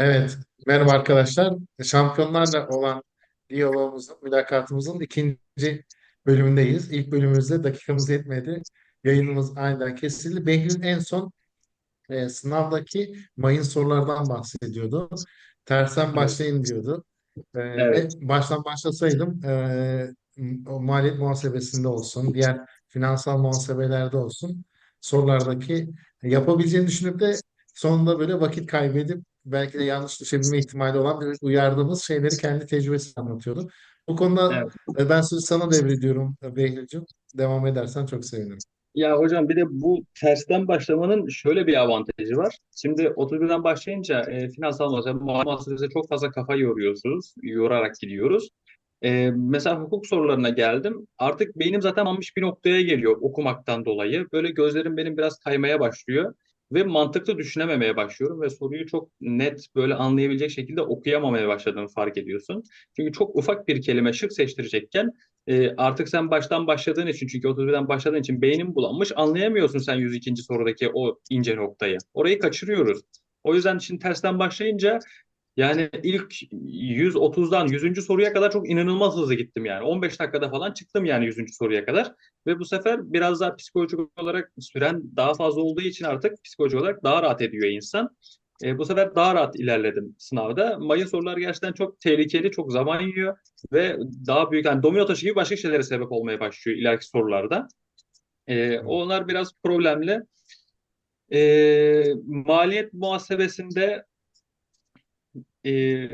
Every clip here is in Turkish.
Evet, merhaba arkadaşlar. Şampiyonlarla olan diyalogumuzun, mülakatımızın ikinci bölümündeyiz. İlk bölümümüzde dakikamız yetmedi. Yayınımız aniden kesildi. Behlül en son e, sınavdaki mayın sorulardan bahsediyordu. Tersten başlayın diyordu. E, ve evet, baştan başlasaydım e, o maliyet muhasebesinde olsun, diğer finansal muhasebelerde olsun sorulardaki yapabileceğini düşünüp de sonunda böyle vakit kaybedip belki de yanlış düşebilme ihtimali olan bir uyardığımız şeyleri kendi tecrübesi anlatıyordu. Bu konuda evet. e, ben sözü sana devrediyorum e, Behlül'cüğüm. Devam edersen çok sevinirim. Ya hocam bir de bu tersten başlamanın şöyle bir avantajı var. Şimdi 31'den başlayınca e, finansal muhasebe, muhasebede çok fazla kafa yoruyorsunuz. Yorarak gidiyoruz. E, mesela hukuk sorularına geldim. Artık beynim zaten almış bir noktaya geliyor okumaktan dolayı. Böyle gözlerim benim biraz kaymaya başlıyor. Ve mantıklı düşünememeye başlıyorum ve soruyu çok net böyle anlayabilecek şekilde okuyamamaya başladığını fark ediyorsun. Çünkü çok ufak bir kelime şık seçtirecekken e, artık sen baştan başladığın için çünkü 31'den başladığın için beynin bulanmış anlayamıyorsun sen 102. sorudaki o ince noktayı. Orayı kaçırıyoruz. O yüzden şimdi tersten başlayınca yani ilk 130'dan 100. soruya kadar çok inanılmaz hızlı gittim yani. 15 dakikada falan çıktım yani 100. soruya kadar. Ve bu sefer biraz daha psikolojik olarak süren daha fazla olduğu için artık psikolojik olarak daha rahat ediyor insan. E, bu sefer daha rahat ilerledim sınavda. Mayın soruları gerçekten çok tehlikeli, çok zaman yiyor ve daha büyük yani domino taşı gibi başka şeylere sebep olmaya başlıyor ileriki sorularda. E, onlar biraz problemli. E, maliyet muhasebesinde e,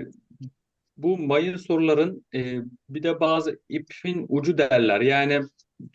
bu mayın soruların e, bir de bazı ipin ucu derler. Yani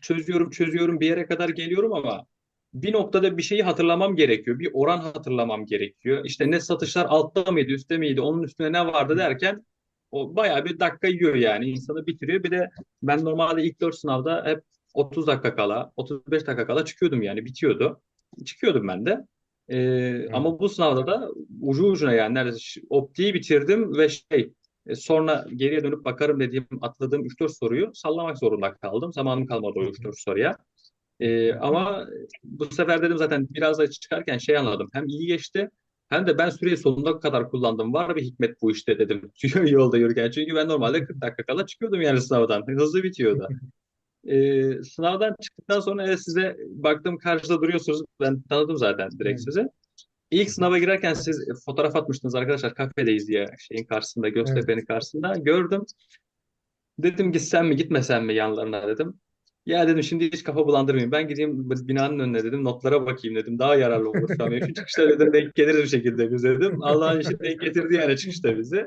çözüyorum çözüyorum bir yere kadar geliyorum ama bir noktada bir şeyi hatırlamam gerekiyor. Bir oran hatırlamam gerekiyor. İşte ne satışlar altta mıydı, üstte miydi, onun üstüne ne vardı derken o bayağı bir dakika yiyor yani. insanı bitiriyor. Bir de ben normalde ilk dört sınavda hep 30 dakika kala, 35 dakika kala çıkıyordum yani bitiyordu. Çıkıyordum ben de. Ee, Evet. ama bu sınavda da ucu ucuna yani neredeyse optiği bitirdim ve şey e, sonra geriye dönüp bakarım dediğim atladığım üç dört soruyu sallamak zorunda kaldım. Zamanım kalmadı o üç dört soruya. Ee, ama bu sefer dedim zaten biraz da çıkarken şey anladım. Hem iyi geçti hem de ben süreyi sonuna kadar kullandım. Var bir hikmet bu işte dedim. Yolda yürürken. Çünkü ben normalde 40 dakika kala çıkıyordum yani sınavdan. Hızlı bitiyordu. Ee, sınavdan çıktıktan sonra evet size baktım karşıda duruyorsunuz. Ben tanıdım zaten direkt Evet. sizi. İlk sınava girerken siz fotoğraf atmıştınız arkadaşlar kafedeyiz diye şeyin karşısında Evet. Göztepe'nin karşısında gördüm. Dedim gitsem mi gitmesem mi yanlarına dedim. Ya dedim şimdi hiç kafa bulandırmayayım. Ben gideyim binanın önüne dedim. Notlara bakayım dedim. Daha yararlı olur şu çıkışta dedim denk geliriz bir şekilde biz dedim. Allah'ın işi denk getirdi yani çıkışta bizi.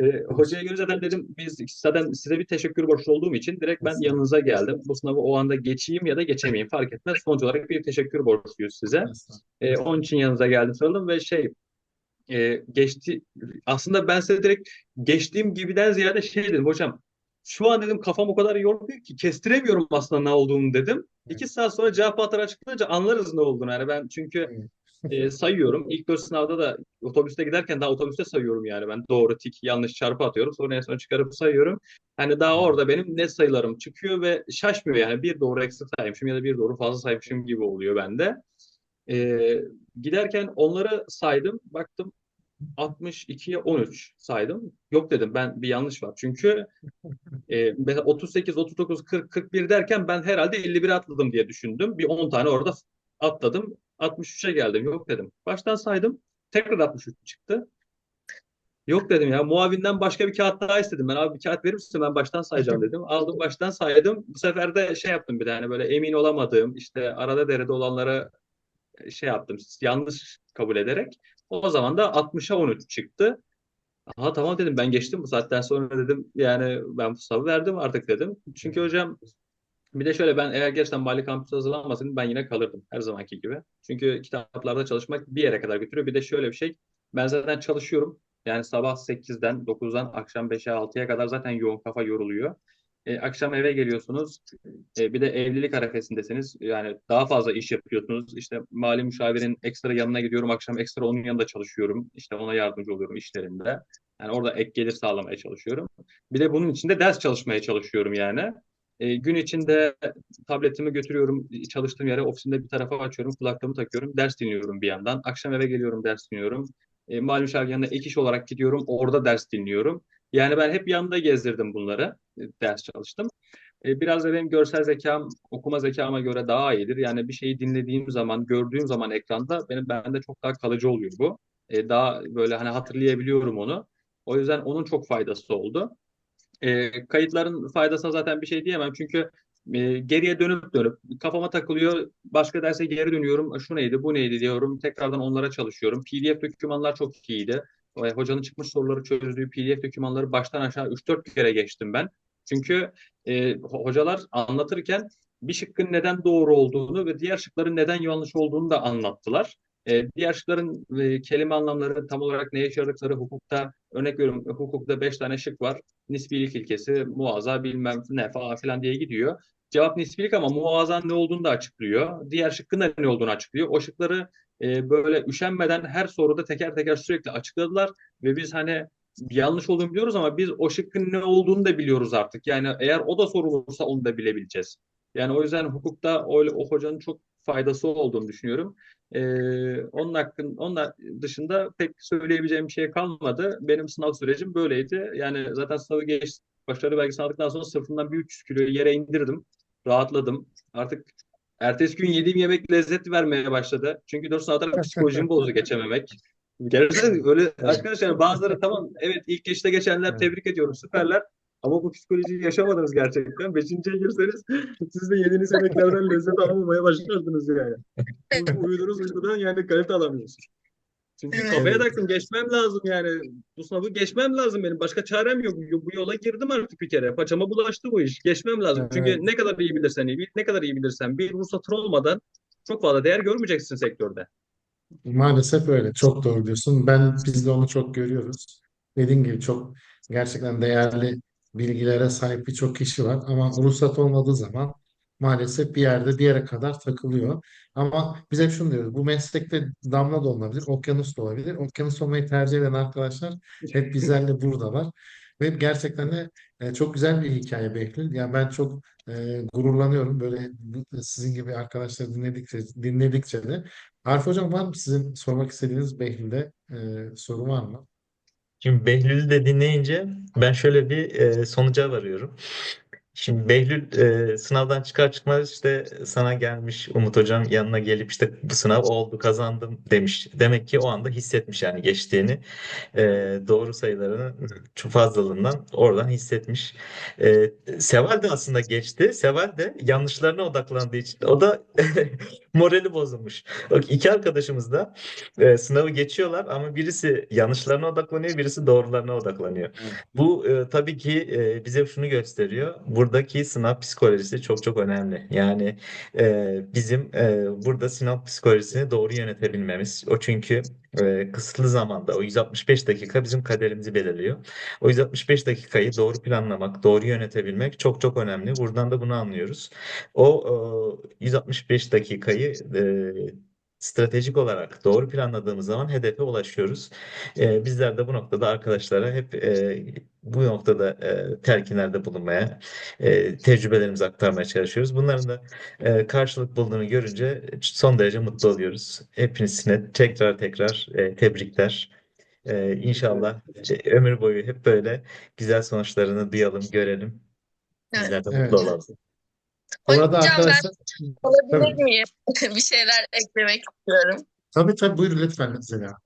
E, hocaya göre zaten dedim biz zaten size bir teşekkür borçlu olduğum için direkt ben yanınıza geldim. Bu sınavı o anda geçeyim ya da geçemeyeyim fark etmez. Sonuç olarak bir teşekkür borçluyuz size. E, onun için yanınıza geldim sarıldım ve şey e, geçti aslında ben size direkt geçtiğim gibiden ziyade şey dedim hocam şu an dedim kafam o kadar yoruluyor ki kestiremiyorum aslında ne olduğunu dedim. İki saat sonra cevap atar açıklayınca anlarız ne olduğunu. Yani ben çünkü Evet. E, sayıyorum. İlk dört sınavda da otobüste giderken daha otobüste sayıyorum yani ben doğru tik yanlış çarpı atıyorum. Sonra en son çıkarıp sayıyorum. Hani daha orada benim net sayılarım çıkıyor ve şaşmıyor yani bir doğru eksik saymışım ya da bir doğru fazla saymışım gibi oluyor bende. E, giderken onları saydım. Baktım 62'ye 13 saydım. Yok dedim ben bir yanlış var. Çünkü e, mesela 38, 39, 40, 41 derken ben herhalde 51'e atladım diye düşündüm. Bir 10 tane orada atladım. 63'e geldim. Yok dedim. Baştan saydım. Tekrar 63 çıktı. Yok dedim ya muavinden başka bir kağıt daha istedim. Ben abi bir kağıt verir misin ben baştan sayacağım dedim. Aldım baştan saydım. Bu sefer de şey yaptım bir tane böyle emin olamadığım işte arada derede olanlara şey yaptım yanlış kabul ederek. O zaman da 60'a 13 çıktı. Aha tamam dedim ben geçtim bu saatten sonra dedim yani ben bu sınavı verdim artık dedim. Çünkü hocam bir de şöyle ben eğer gerçekten Bali kampüsü hazırlanmasaydım ben yine kalırdım her zamanki gibi. Çünkü kitaplarda çalışmak bir yere kadar götürüyor. Bir de şöyle bir şey ben zaten çalışıyorum. Yani sabah 8'den 9'dan akşam 5'e 6'ya kadar zaten yoğun kafa yoruluyor. E, akşam eve geliyorsunuz. E, bir de evlilik arifesindesiniz. Yani daha fazla iş yapıyorsunuz. İşte mali müşavirin ekstra yanına gidiyorum. Akşam ekstra onun yanında çalışıyorum. İşte ona yardımcı oluyorum işlerinde. Yani orada ek gelir sağlamaya çalışıyorum. Bir de bunun içinde ders çalışmaya çalışıyorum yani. E, gün içinde tabletimi götürüyorum çalıştığım yere ofisimde bir tarafa açıyorum kulaklığımı takıyorum ders dinliyorum bir yandan akşam eve geliyorum ders dinliyorum E, mali müşavir yanına ek iş olarak gidiyorum. Orada ders dinliyorum. Yani ben hep yanında gezdirdim bunları. e, Ders çalıştım. E, Biraz da benim görsel zekam okuma zekama göre daha iyidir. Yani bir şeyi dinlediğim zaman, gördüğüm zaman ekranda benim bende çok daha kalıcı oluyor bu. E, daha böyle hani hatırlayabiliyorum onu. O yüzden onun çok faydası oldu. E, kayıtların faydasına zaten bir şey diyemem çünkü e, geriye dönüp dönüp kafama takılıyor. Başka derse geri dönüyorum. Şu neydi, bu neydi diyorum. Tekrardan onlara çalışıyorum. PDF dokümanlar çok iyiydi. E, hocanın çıkmış soruları çözdüğü PDF dokümanları baştan aşağı 3-4 kere geçtim ben. Çünkü e, ho- hocalar anlatırken bir şıkkın neden doğru olduğunu ve diğer şıkların neden yanlış olduğunu da anlattılar. E, diğer şıkların e, kelime anlamları tam olarak neye işe yaradıkları hukukta örnek veriyorum hukukta 5 tane şık var nisbilik ilkesi, muaza bilmem ne falan filan diye gidiyor. Cevap nisbilik ama muazan ne olduğunu da açıklıyor. Diğer şıkkın da ne olduğunu açıklıyor. O şıkları e, böyle üşenmeden her soruda teker teker sürekli açıkladılar ve biz hani yanlış olduğunu biliyoruz ama biz o şıkkın ne olduğunu da biliyoruz artık. Yani eğer o da sorulursa onu da bilebileceğiz. Yani o yüzden hukukta o, o hocanın çok faydası olduğunu düşünüyorum. Ee, onun hakkın, onun dışında pek söyleyebileceğim bir şey kalmadı. Benim sınav sürecim böyleydi. Yani zaten sınavı geç, başarı belgesi aldıktan sonra sırtımdan bir 300 kiloyu yere indirdim. Rahatladım. Artık ertesi gün yediğim yemek lezzet vermeye başladı. Çünkü 4 saat psikolojimi bozdu geçememek. Gerçekten öyle arkadaşlar bazıları tamam evet ilk geçte geçenler tebrik ediyorum süperler. Ama bu psikolojiyi yaşamadınız gerçekten. Beşinciye girseniz siz de yediğiniz yemeklerden lezzet alamamaya başlardınız yani. Uyudunuz uykudan yani kalite alamıyorsunuz. Çünkü Evet. kafaya taktım geçmem lazım yani. Bu sınavı geçmem lazım benim. Başka çarem yok. Bu yola girdim artık bir kere. Paçama bulaştı bu iş. Geçmem lazım. Çünkü Evet. ne kadar iyi bilirsen iyi, ne kadar iyi bilirsen bir ruhsatın olmadan çok fazla değer görmeyeceksin sektörde. Maalesef öyle. Çok doğru diyorsun. Ben biz de onu çok görüyoruz. Dediğim gibi çok gerçekten değerli bilgilere sahip birçok kişi var ama ruhsat olmadığı zaman maalesef bir yerde bir yere kadar takılıyor. Ama biz hep şunu diyoruz. Bu meslekte damla da olabilir, okyanus da olabilir. Okyanus olmayı tercih eden arkadaşlar hep bizlerle buradalar. Ve gerçekten de e, çok güzel bir hikaye Behlül. Yani ben çok e, gururlanıyorum böyle sizin gibi arkadaşları dinledikçe dinledikçe de. Arif Hocam var mı sizin sormak istediğiniz Behlül'de e, soru var mı? Şimdi Behlül'ü de dinleyince ben şöyle bir e, sonuca varıyorum. Şimdi Behlül e, sınavdan çıkar çıkmaz işte sana gelmiş Umut Hocam yanına gelip işte bu sınav oldu kazandım demiş. Demek ki o anda hissetmiş yani geçtiğini e, doğru sayılarının çok fazlalığından oradan hissetmiş. E, Seval de aslında geçti. Seval de yanlışlarına odaklandığı için o da morali bozulmuş. Bak iki arkadaşımız da e, sınavı geçiyorlar ama birisi yanlışlarına odaklanıyor, birisi doğrularına odaklanıyor. Bu e, tabii ki e, bize şunu gösteriyor. Buradaki sınav psikolojisi çok çok önemli. Yani e, bizim e, burada sınav psikolojisini doğru yönetebilmemiz. O çünkü e, kısıtlı zamanda o 165 dakika bizim kaderimizi belirliyor. O 165 dakikayı doğru planlamak, doğru yönetebilmek çok çok önemli. Buradan da bunu anlıyoruz. O e, 165 dakikayı e, stratejik olarak doğru planladığımız zaman hedefe ulaşıyoruz. E, bizler de bu noktada arkadaşlara hep e, bu noktada e, telkinlerde bulunmaya, e, tecrübelerimizi aktarmaya çalışıyoruz. Bunların da e, karşılık bulduğunu görünce son derece mutlu oluyoruz. Hepinizine tekrar tekrar e, tebrikler. E, İnşallah e, ömür boyu hep böyle güzel sonuçlarını duyalım, görelim. Bizler de Evet. mutlu olalım. Bu arada Hocam ben arkadaşlar olabilir tabii, miyim? Bir şeyler eklemek istiyorum. tabii tabii buyurun lütfen Zeliha.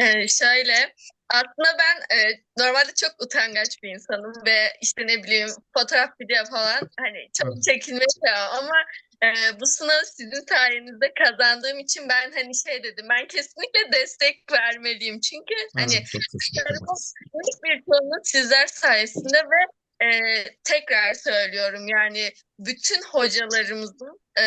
Ee, şöyle, aslında ben e, normalde çok utangaç bir insanım ve işte ne bileyim fotoğraf video falan hani çok Evet. seviyorum ama e, bu sınavı sizin sayenizde kazandığım için ben hani şey dedim ben kesinlikle destek vermeliyim çünkü Ha, hani büyük bir çoğunluğu sizler sayesinde ve e, tekrar söylüyorum yani bütün hocalarımızın e,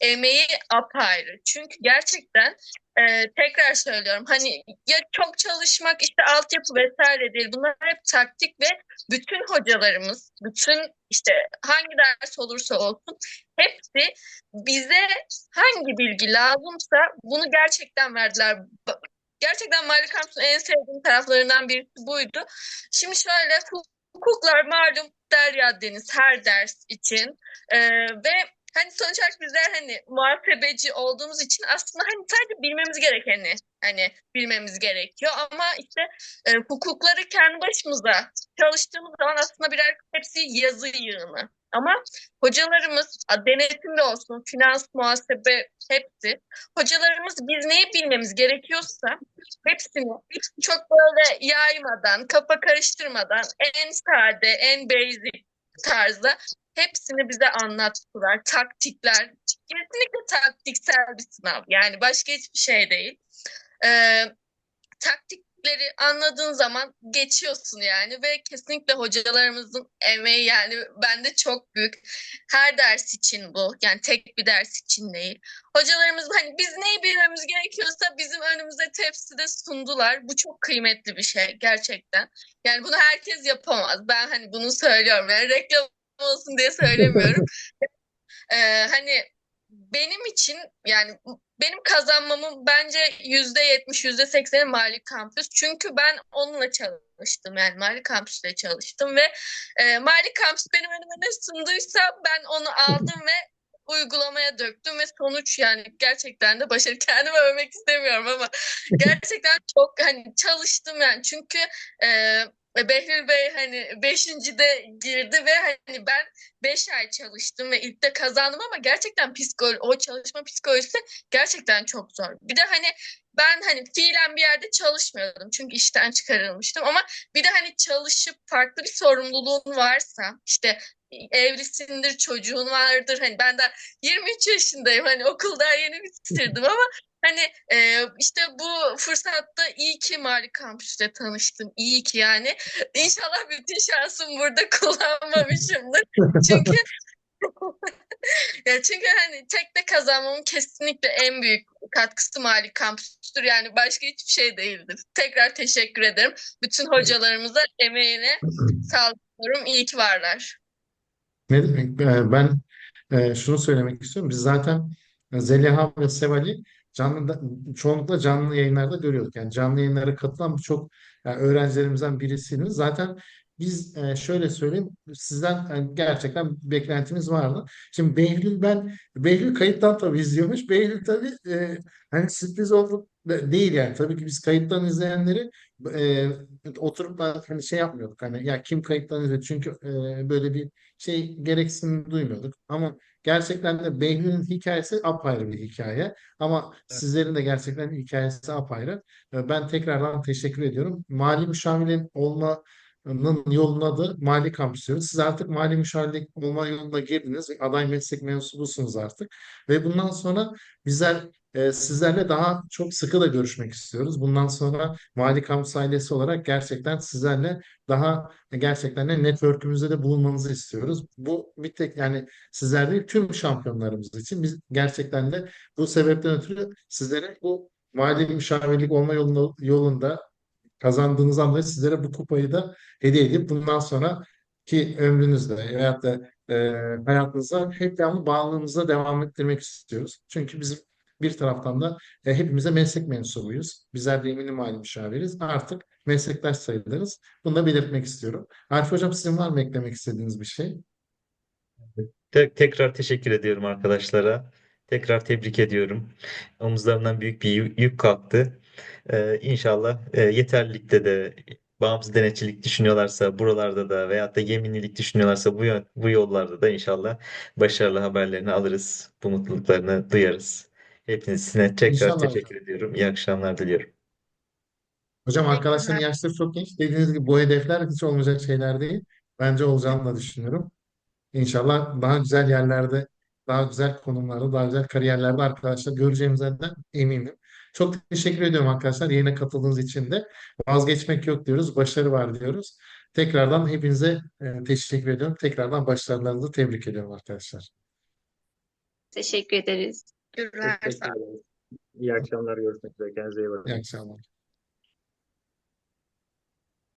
emeği apayrı. Çünkü gerçekten e, tekrar söylüyorum hani ya çok çalışmak işte altyapı vesaire değil bunlar hep taktik ve bütün hocalarımız bütün işte hangi ders olursa olsun hepsi bize hangi bilgi lazımsa bunu gerçekten verdiler. Gerçekten Malik Hamsun en sevdiğim taraflarından birisi buydu. Şimdi şöyle hukuklar malum derya deniz her ders için Ee, ve hani sonuç olarak bizler hani muhasebeci olduğumuz için aslında hani sadece bilmemiz gerekeni hani bilmemiz gerekiyor ama işte e, hukukları kendi başımıza çalıştığımız zaman aslında birer hepsi yazı yığını. Ama hocalarımız denetimde olsun, finans, muhasebe hepsi. Hocalarımız biz neyi bilmemiz gerekiyorsa hepsini çok böyle yaymadan, kafa karıştırmadan en sade, en basic tarzda hepsini bize anlattılar. Taktikler, kesinlikle taktiksel bir sınav. Yani başka hiçbir şey değil. Ee, taktikleri anladığın zaman geçiyorsun yani ve kesinlikle hocalarımızın emeği yani bende çok büyük. Her ders için bu. Yani tek bir ders için değil. Hocalarımız hani biz neyi bilmemiz gerekiyorsa bizim önümüze tepside sundular. Bu çok kıymetli bir şey gerçekten. Yani bunu herkes yapamaz. Ben hani bunu söylüyorum. Yani reklam olsun diye söylemiyorum. Ee, hani benim için yani benim kazanmamın bence yüzde yetmiş, yüzde sekseni Mali Kampüs. Çünkü ben onunla çalıştım yani Mali Kampüs'le çalıştım ve e, Mali Kampüs benim önüme ne sunduysa ben onu aldım ve uygulamaya döktüm ve sonuç yani gerçekten de başarı. Kendimi övmek istemiyorum ama gerçekten çok hani çalıştım yani çünkü e, Behlül Bey hani beşincide girdi ve hani ben beş ay çalıştım ve ilk de kazandım ama gerçekten psikolo o çalışma psikolojisi gerçekten çok zor. Bir de hani ben hani fiilen bir yerde çalışmıyordum çünkü işten çıkarılmıştım ama bir de hani çalışıp farklı bir sorumluluğun varsa işte evlisindir, çocuğun vardır. Hani ben de 23 yaşındayım. Hani okulda yeni bitirdim ama hani e, işte bu fırsatta iyi ki Mali Kampüs'te tanıştım. İyi ki yani. İnşallah bütün şansımı burada kullanmamışımdır. Çünkü ya çünkü hani tek de kazanmamın kesinlikle en büyük katkısı Mali Kampüs'tür. Yani başka hiçbir şey değildir. Tekrar teşekkür ederim. Bütün hocalarımıza emeğine sağlıyorum. İyi ki varlar. Ne demek? Ben şunu söylemek istiyorum. Biz zaten Zeliha ve Seval'i canlı çoğunlukla canlı yayınlarda görüyorduk. Yani canlı yayınlara katılan birçok yani öğrencilerimizden birisiniz. Zaten biz e, şöyle söyleyeyim sizden yani gerçekten beklentimiz vardı. Şimdi Behlül ben Behlül kayıttan tabii izliyormuş. Behlül tabii e, hani sürpriz oldu de- değil yani. Tabii ki biz kayıttan izleyenleri e, oturup da hani şey yapmıyorduk. Hani ya kim kayıttan izledi? Çünkü e, böyle bir şey gereksinimi duymuyorduk. Ama gerçekten de Behlül'ün hikayesi apayrı bir hikaye. Ama sizlerin de gerçekten hikayesi apayrı. E, Ben tekrardan teşekkür ediyorum. Mali müşavirin olmanın yolun adı Mali Kampüs diyoruz. Siz artık mali müşavirlik olma yoluna girdiniz. Aday meslek mensubusunuz artık. Ve bundan sonra bizler e, sizlerle daha çok sıkı da görüşmek istiyoruz. Bundan sonra Mali Kampüs ailesi olarak gerçekten sizlerle daha gerçekten de network'ümüzde de bulunmanızı istiyoruz. Bu bir tek yani sizler değil tüm şampiyonlarımız için biz gerçekten de bu sebepten ötürü sizlere bu mali müşavirlik olma yolunda, yolunda kazandığınız anda sizlere bu kupayı da hediye edip bundan sonra ki ömrünüzde veyahut da e, hayatınıza hep devamlı bağlılığımıza devam ettirmek istiyoruz. Çünkü bizim bir taraftan da e, hepimize meslek mensubuyuz. Bizler de eminim mali müşaviriz. Artık meslektaş sayılırız. Bunu da belirtmek istiyorum. Arif Hocam sizin var mı eklemek istediğiniz bir şey? Te- tekrar teşekkür ediyorum arkadaşlara. Tekrar tebrik ediyorum. Omuzlarımdan büyük bir yü- yük kalktı. Ee, inşallah e, yeterlilikte de bağımsız denetçilik düşünüyorlarsa buralarda da veyahut da yeminlilik düşünüyorlarsa bu bu yollarda da inşallah başarılı haberlerini alırız. Bu mutluluklarını duyarız. Hepinize tekrar İnşallah hocam. teşekkür ediyorum. İyi akşamlar diliyorum. Hocam arkadaşların Teşekkürler. yaşları çok genç. Dediğiniz gibi bu hedefler hiç olmayacak şeyler değil. Bence olacağını da düşünüyorum. İnşallah daha güzel yerlerde, daha güzel konumlarda, daha güzel kariyerlerde arkadaşlar göreceğimizden de eminim. Çok teşekkür ediyorum arkadaşlar yayına katıldığınız için de. Vazgeçmek yok diyoruz, başarı var diyoruz. Tekrardan hepinize e, teşekkür ediyorum. Tekrardan başarılarınızı tebrik ediyorum arkadaşlar. Teşekkür ederiz. Teşekkürler. İyi akşamlar. Görüşmek üzere. Kendinize iyi bakın. İyi akşamlar.